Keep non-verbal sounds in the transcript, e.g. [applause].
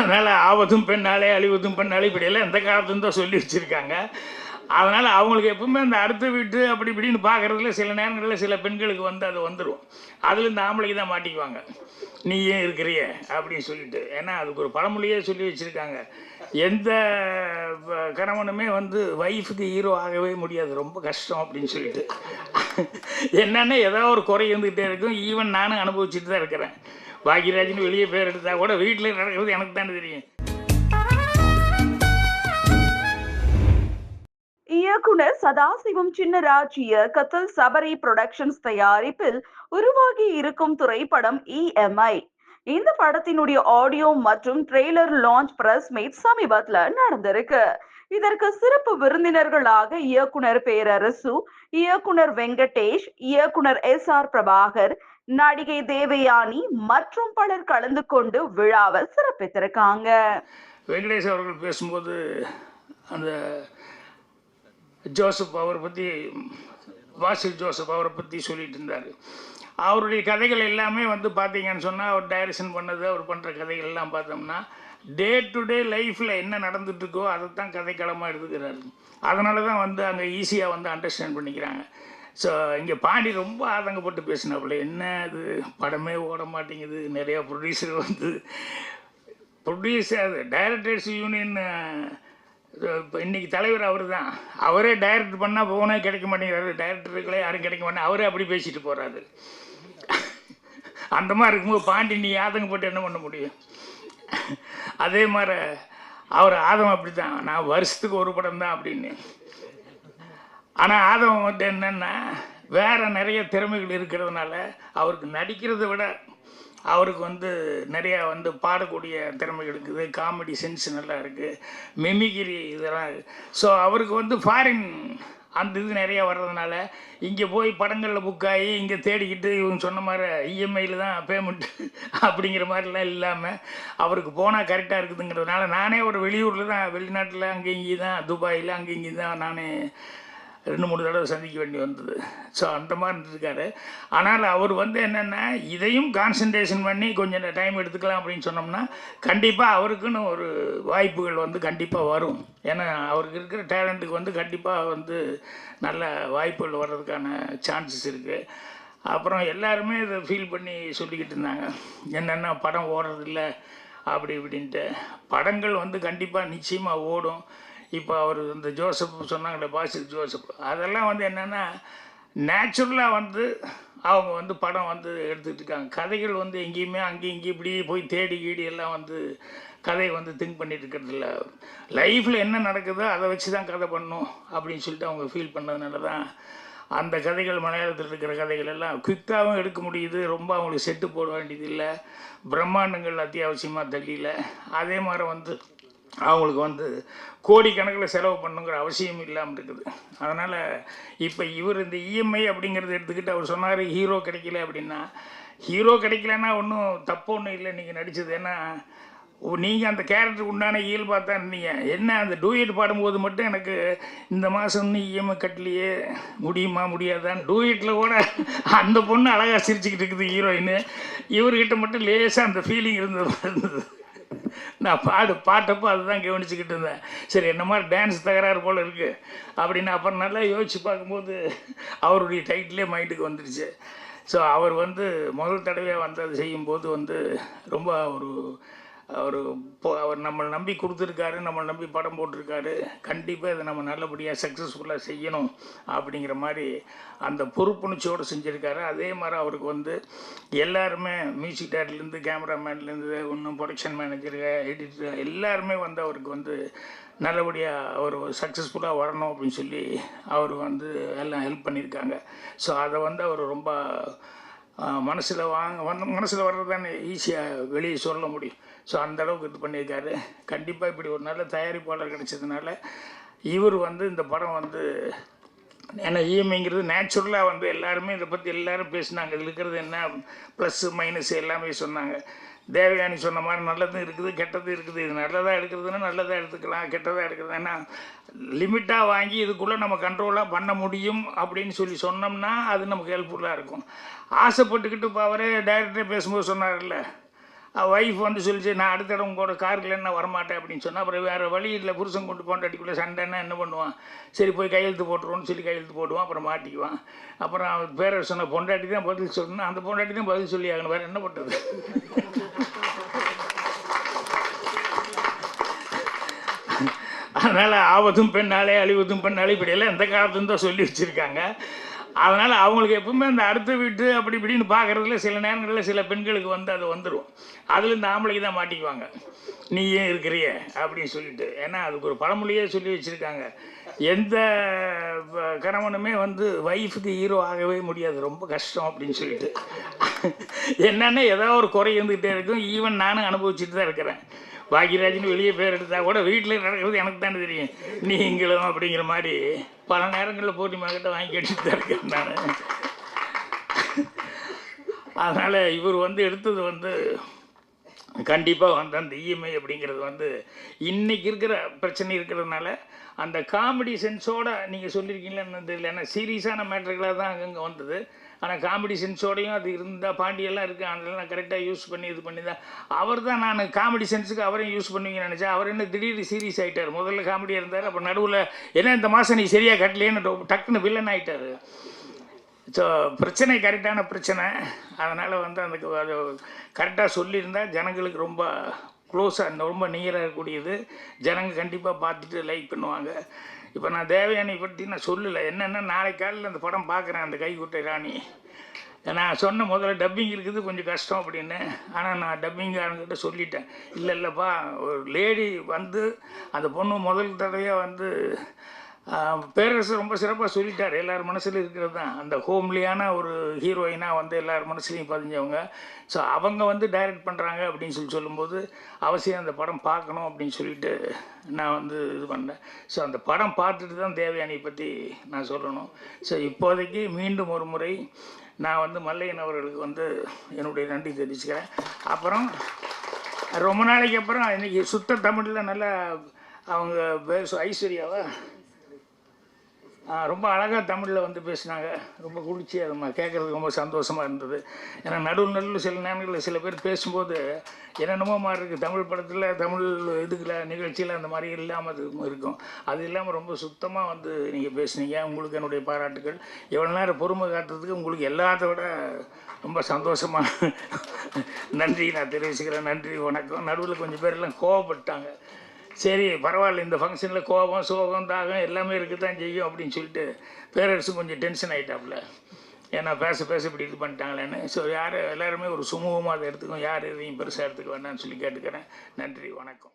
அதனால் ஆபத்தும் பெண்ணாலே அழிவதும் பெண்ணாலே இப்படியெல்லாம் எந்த காலத்துலேருந்து தான் சொல்லி வச்சுருக்காங்க. அதனால் அவங்களுக்கு எப்பவுமே அந்த அடுத்த வீட்டு அப்படி இப்படின்னு பார்க்குறதுல சில நேரங்களில் சில பெண்களுக்கு வந்து அது வந்துடும் அதில் இந்த ஆம்பளைக்கு தான் மாட்டிக்குவாங்க. நீ ஏன் இருக்கிறிய? அப்படின்னு சொல்லிட்டு. ஏன்னா அதுக்கு ஒரு பழமொழியே சொல்லி வச்சுருக்காங்க. எந்த கணவனுமே வந்து ஒய்ஃபுக்கு ஹீரோ ஆகவே முடியாது. ரொம்ப கஷ்டம் அப்படின்னு சொல்லிட்டு. என்னன்னா ஏதோ ஒரு குறை இருந்துகிட்டே இருக்கும். ஈவன் நானும் அனுபவிச்சுட்டு தான் இருக்கிறேன். பாக்யராஜ்னு வெளியே பேர் எடுத்தால் கூட வீட்டில் நடக்கிறது எனக்கு தானே தெரியும். இயக்குனர் சதாசிவம் சின்னராஜ் இயக்கத்தில் சபரி புரொடக்ஷன்ஸ் தயாரிப்பில் உருவாகி இருக்கும் திரைப்படம் இஎம்ஐ இந்த படத்தினுடைய ஆடியோ மற்றும் ட்ரெய்லர் லான்ச் பிரஸ் மீட் சமீபத்துல நடந்திருக்கு. இதற்கு சிறப்பு விருந்தினர்களாக இயக்குனர் பேரரசு இயக்குனர் வெங்கடேஷ் இயக்குனர் எஸ் ஆர் பிரபாகர் நடிகை தேவயானி மற்றும் பலர் கலந்து கொண்டு விழாவை சிறப்பித்திருக்காங்க. வெங்கடேஷ் அவர்கள் பேசும்போது அந்த ஜோசப் அவரை பற்றி வாசில் ஜோசப் அவரை பற்றி சொல்லிட்டு இருந்தார். அவருடைய கதைகள் எல்லாமே வந்து பார்த்தீங்கன்னு சொன்னால் அவர் டைரக்ஷன் பண்ணது அவர் பண்ணுற கதைகள் எல்லாம் பார்த்தோம்னா டே டு டே லைஃப்பில் என்ன நடந்துட்டுருக்கோ அதை தான் கதைக்களமாக எடுத்துக்கிறாரு. அதனால தான் வந்து அங்கே ஈஸியாக வந்து அண்டர்ஸ்டாண்ட் பண்ணிக்கிறாங்க. ஸோ இங்கே பாண்டி ரொம்ப ஆதங்கப்பட்டு பேசினாப்புல என்ன இது? படமே ஓட மாட்டேங்குது நிறையா ப்ரொடியூசர் வந்து ப்ரொடியூசர் டைரக்டர்ஸ் யூனியன் இப்போ இன்னைக்கு தலைவர் அவர் தான் அவரே டைரக்ட் பண்ணால் போனே கிடைக்க மாட்டேங்கிறாரு. டைரக்டருக்களே யாரும் கிடைக்க மாட்டேன் அவரே அப்படி பேசிட்டு போகிறாரு அந்த மாதிரி இருக்கும்போது பாண்டி நீ ஆதங்கப்பட்டு என்ன பண்ண முடியும்? அதே மாதிரி அவர் ஆதம் அப்படி தான் நான் வருஷத்துக்கு ஒரு படம் தான் அப்படின்னு. ஆனால் ஆதம் வந்து என்னென்னா வேற நிறைய திறமைகள் இருக்கிறதுனால அவருக்கு நடிக்கிறதை விட அவருக்கு வந்து நிறையா வந்து பாடக்கூடிய திறமை இருக்குது காமெடி சென்ஸ் நல்லா இருக்குது மிமிகிரி இதெல்லாம் ஸோ அவருக்கு வந்து ஃபாரின் அந்த இது நிறையா வர்றதுனால இங்கே போய் படங்களில் புக் ஆகி இங்கே தேடிக்கிட்டு இவங்க சொன்ன மாதிரி இஎம்ஐயில் தான் பேமெண்ட் [laughs] அப்படிங்கிற மாதிரிலாம் இல்லாமல் அவருக்கு போனால் கரெக்டாக இருக்குதுங்கிறதுனால நானே ஒரு வெளியூரில் தான் வெளிநாட்டில் அங்கே இங்கே தான் துபாயில் அங்கே இங்கே தான் நானே ரெண்டு மூணு தடவை சந்திக்க வேண்டி வந்தது. ஸோ அந்த மாதிரி இருந்திருக்காரு. ஆனால் அவர் வந்து என்னென்னா இதையும் கான்சன்ட்ரேஷன் பண்ணி கொஞ்சம் டைம் எடுத்துக்கலாம் அப்படின்னு சொன்னோம்னா கண்டிப்பாக அவருக்குன்னு ஒரு வாய்ப்புகள் வந்து கண்டிப்பாக வரும். ஏன்னா அவருக்கு இருக்கிற டேலண்ட்டுக்கு வந்து கண்டிப்பாக வந்து நல்ல வாய்ப்புகள் வர்றதுக்கான சான்சஸ் இருக்குது அப்புறம் எல்லாருமே இதை ஃபீல் பண்ணி சொல்லிக்கிட்டு இருந்தாங்க. என்னென்னா படம் ஓடுறதில்ல அப்படி இப்படின்ட்டு. படங்கள் வந்து கண்டிப்பாக நிச்சயமாக ஓடும். இப்போ அவர் இந்த ஜோசப் சொன்னாங்களே பாசில் ஜோசப். அதெல்லாம் வந்து என்னென்னா நேச்சுரலாக வந்து அவங்க வந்து படம் வந்து எடுத்துகிட்டு இருக்காங்க. கதைகள் வந்து எங்கேயுமே அங்கேயும் இங்கேயும் இப்படி போய் தேடி கீடி எல்லாம் வந்து கதையை வந்து திங்க் பண்ணிட்டு இருக்கிறது இல்லை. லைஃப்பில் என்ன நடக்குதோ அதை வச்சு தான் கதை பண்ணணும் அப்படின்னு சொல்லிட்டு அவங்க ஃபீல் பண்ணதுனால தான் அந்த கதைகள் மலையாளத்தில் இருக்கிற கதைகள் எல்லாம் குயிக்காகவும் எடுக்க முடியுது. ரொம்ப அவங்களுக்கு செட்டு போட வேண்டியது இல்லை. பிரம்மாண்டங்கள் அத்தியாவசியமாக தள்ளியில் அதே மாதிரி வந்து அவங்களுக்கு வந்து கோடிக்கணக்கில் செலவு பண்ணுங்கிற அவசியம் இல்லாமல் இருக்குது. அதனால் இப்போ இவர் இந்த இஎம்ஐ அப்படிங்கிறத எடுத்துக்கிட்டு அவர் சொன்னார் ஹீரோ கிடைக்கல அப்படின்னா ஹீரோ கிடைக்கலன்னா ஒன்றும் தப்பு ஒன்றும் இல்லை நீங்கள் நடித்தது ஏன்னா நீங்கள் அந்த கேரக்டருக்கு உண்டான இயல்பாக தான் இருந்தீங்க என்ன அந்த டூயட் பாடும்போது மட்டும் எனக்கு இந்த மாதம் இன்னும் இஎம்ஐ கட்டலையே முடியுமா முடியாதான்னு டூயட்டில் கூட அந்த பொண்ணு அழகாக சிரிச்சுக்கிட்டு இருக்குது ஹீரோயின். இவர்கிட்ட மட்டும் லேசாக அந்த ஃபீலிங் இருந்தது இருந்தது. நான் பாடு பாட்டப்போ அதுதான் கவனிச்சுக்கிட்டு இருந்தேன். சரி என்ன மாதிரி டான்ஸ் தகராறு போல் இருக்குது அப்படின்னு அப்புறம் நல்லா யோசிச்சு பார்க்கும்போது அவருடைய டைட்டிலே மைண்டுக்கு வந்துடுச்சு ஸோ அவர் வந்து முதல் தடவையாக வந்து செய்யும்போது வந்து ரொம்ப ஒரு அவர் இப்போ அவர் நம்மளை நம்பி கொடுத்துருக்காரு நம்மளை நம்பி படம் போட்டிருக்காரு. கண்டிப்பாக இதை நம்ம நல்லபடியாக சக்ஸஸ்ஃபுல்லாக செய்யணும் அப்படிங்கிற மாதிரி அந்த பொறுப்புணர்ச்சியோடு செஞ்சுருக்காரு. அதே மாதிரி அவருக்கு வந்து எல்லாருமே மியூசிக் டேரக்டர்லேருந்து கேமராமேன்லேருந்து இன்னும் ப்ரொடக்ஷன் மேனேஜரு எடிட்டர் எல்லாருமே வந்து அவருக்கு வந்து நல்லபடியாக அவர் சக்ஸஸ்ஃபுல்லாக வரணும் அப்படின்னு சொல்லி அவர் வந்து எல்லாம் ஹெல்ப் பண்ணியிருக்காங்க. ஸோ அதை வந்து அவர் ரொம்ப மனசில் வாங்க வந்து மனசில் வர்றது தானே ஈஸியாக வெளியே சொல்ல முடியும். ஸோ அந்த அளவுக்கு இது பண்ணியிருக்காரு. கண்டிப்பாக இப்படி ஒரு நல்ல தயாரிப்பாளர் கிடைச்சதுனால இவர் வந்து இந்த படம் வந்து ஏன்னா இஎம்ஐங்கிறது நேச்சுரலாக வந்து எல்லாருமே இதை பற்றி எல்லாரும் பேசினாங்க. இதில் இருக்கிறது என்ன? ப்ளஸ்ஸு மைனஸ் எல்லாமே சொன்னாங்க. தேவயானி சொன்ன மாதிரி நல்லதும் இருக்குது கெட்டதும் இருக்குது. இது நல்லதாக எடுக்கிறதுனா நல்லதாக எடுத்துக்கலாம் கெட்டதாக எடுக்கிறது ஏன்னா லிமிட்டாக வாங்கி இதுக்குள்ளே நம்ம கண்ட்ரோலாக பண்ண முடியும் அப்படின்னு சொல்லி சொன்னோம்னா அது நமக்கு ஹெல்ப்ஃபுல்லாக இருக்கும். ஆசைப்பட்டுக்கிட்டு இப்போ அவரே டைரக்டரே பேசும்போது சொன்னார்ல ஒய்ஃப் வந்து சொல்லிச்சு நான் அடுத்த இடம் உங்களோட காருக்குள்ள நான் வரமாட்டேன் அப்படின்னு சொன்னால் அப்புறம் வேறு வழி இல்லை புருஷன் கொண்டு பொண்டாட்டிக்குள்ளே சண்டைன்னா என்ன பண்ணுவான்? சரி போய் கையெழுத்து போட்டுருவோன்னு சொல்லி கையெழுத்து போடுவான் அப்புறம் மாட்டிக்குவான். அப்புறம் அவன் பேரை சொன்ன பொண்டாட்டி தான் பதில் சொல்லணும் அந்த பொண்டாட்டி தான் பதில் சொல்லி ஆகணும் வேறு என்ன பண்ணுறது அதனால் ஆபத்தும் பெண்ணாலே அழிவதும் பெண்ணாலே இப்படியெல்லாம் எந்த காலத்துலேருந்து தான் சொல்லி வச்சுருக்காங்க. அதனால் அவங்களுக்கு எப்பவுமே அந்த அடுத்த வீட்டு அப்படி இப்படின்னு பார்க்குறதுல சில நேரங்களில் சில பெண்களுக்கு வந்து அது வந்துடும் அதில் இந்த ஆம்பளைக்கு தான் மாட்டிக்குவாங்க. நீ ஏன் இருக்கிறிய? அப்படின்னு சொல்லிட்டு. ஏன்னா அதுக்கு ஒரு பழமொழியே சொல்லி வச்சுருக்காங்க. எந்த கணவனுமே வந்து ஒய்ஃபுக்கு ஹீரோ ஆகவே முடியாது. ரொம்ப கஷ்டம் அப்படின்னு சொல்லிட்டு. என்னென்ன ஏதோ ஒரு குறை இருந்துக்கிட்டே இருக்கும். ஈவன் நானும் அனுபவிச்சுட்டு தான் இருக்கிறேன். பாக்யராஜ்னு வெளியே பேர் எடுத்தால் கூட வீட்டில் நடக்கிறது எனக்கு தானே தெரியும். நீங்களும் அப்படிங்கிற மாதிரி பல நேரங்களில் போட்டி மகிட்ட வாங்கி அடிச்சுட்டு தான் இருக்கேன் நான். அதனால் இவர் வந்து எடுத்தது வந்து கண்டிப்பாக வந்து அந்த இஎம்ஐ அப்படிங்கிறது வந்து இன்றைக்கி இருக்கிற பிரச்சனை இருக்கிறதுனால அந்த காமெடி சென்ஸோட நீங்கள் சொல்லியிருக்கீங்களா தெரியல. ஏன்னா சீரியஸான மேட்டர்களாக தான் அங்கங்கே வந்தது. ஆனால் காமெடி சென்ஸோடையும் அது இருந்தால் பாண்டியெல்லாம் இருக்குது அதெல்லாம் நான் கரெக்டாக யூஸ் பண்ணி இது பண்ணி தான். அவர் தான் நான் காமெடி சென்ஸுக்கு அவரையும் யூஸ் பண்ணுவீங்கன்னு நினச்சேன். அவர் என்ன திடீர்னு சீரியஸ் ஆகிட்டார் முதல்ல காமெடியாக இருந்தார் அப்போ நடுவில் என்ன இந்த மாதம் நீ சரியாக கட்டலையேன்னு டக்குன்னு வில்லன் ஆகிட்டார் ஸோ பிரச்சனை கரெக்டான பிரச்சனை. அதனால் வந்து அந்த அது கரெக்டாக சொல்லியிருந்தால் ஜனங்களுக்கு ரொம்ப க்ளோஸாக ரொம்ப நியராக இருக்கக்கூடியது. ஜனங்க கண்டிப்பாக பார்த்துட்டு லைக் பண்ணுவாங்க. இப்போ நான் தேவயானி பற்றி நான் சொல்லலை. என்னென்னா நாளைக்கு காலையில் அந்த படம் பார்க்குறேன் அந்த கைக்குட்டை ராணி. நான் சொன்ன முதல்ல டப்பிங் இருக்குது கொஞ்சம் கஷ்டம் அப்படின்னு. ஆனால் நான் டப்பிங்காரங்கிட்ட சொல்லிட்டேன். இல்லை இல்லைப்பா ஒரு லேடி வந்து அந்த பொண்ணு முதல் தடவையாக வந்து பேரரசு ரொம்ப சிறப்பாக சொல்லிட்டார். எல்லார் மனசில் இருக்கிறது தான் அந்த ஹோம்லியான ஒரு ஹீரோயினாக வந்து எல்லார் மனசுலையும் பதிஞ்சவங்க. ஸோ அவங்க வந்து டைரக்ட் பண்ணுறாங்க அப்படின்னு சொல்லி சொல்லும்போது அவசியம் அந்த படம் பார்க்கணும் அப்படின்னு சொல்லிட்டு நான் வந்து இது பண்ணேன். ஸோ அந்த படம் பார்த்துட்டு தான் தேவயானியை பற்றி நான் சொல்லணும். ஸோ இப்போதைக்கு மீண்டும் ஒரு முறை நான் வந்து மல்லையன் அவர்களுக்கு வந்து என்னுடைய நன்றி தெரிவிச்சுக்கிறேன். அப்புறம் ரொம்ப நாளைக்கு அப்புறம் இன்றைக்கி சுத்த தமிழில் நல்லா அவங்க பேர் ஐஸ்வர்யாவா? ரொம்ப அழகாக தமிழில் வந்து பேசினாங்க. ரொம்ப குளிர்ச்சியாக நம்ம கேட்குறதுக்கு ரொம்ப சந்தோஷமாக இருந்தது. ஏன்னா நடுவில் நடுவில் சில நேரங்களில் சில பேர் பேசும்போது என்னென்னமோ மாதிரி இருக்குது தமிழ் படத்தில் தமிழ் இதுக்கில் நிகழ்ச்சியில் அந்த மாதிரி இல்லாமல் அது இருக்கும். அது இல்லாமல் ரொம்ப சுத்தமாக வந்து நீங்கள் பேசுனீங்க. உங்களுக்கு என்னுடைய பாராட்டுகள். எவ்வளோ நேரம் பொறுமை காட்டுறதுக்கு உங்களுக்கு எல்லாத்த விட ரொம்ப சந்தோஷமாக நன்றி நான் தெரிவிச்சுக்கிறேன். நன்றி வணக்கம். நடுவில் கொஞ்சம் பேர் எல்லாம் கோவப்பட்டாங்க. சரி பரவாயில்ல இந்த ஃபங்க்ஷனில் கோபம் சோகம் தாகம் எல்லாமே இருக்க தான் செய்யும் அப்படின்னு சொல்லிட்டு பேரரசு கொஞ்சம் டென்ஷன் ஆகிட்டாப்புல ஏன்னா பேச பேச இப்படி இது பண்ணிட்டாங்களேன்னு. ஸோ யார் எல்லாருமே ஒரு சுமூகமாக அதை எடுத்துக்கும் யார் எதையும் பெருசாக எடுத்துக்க வேண்டாம்னு சொல்லி கேட்டுக்கிறேன். நன்றி வணக்கம்.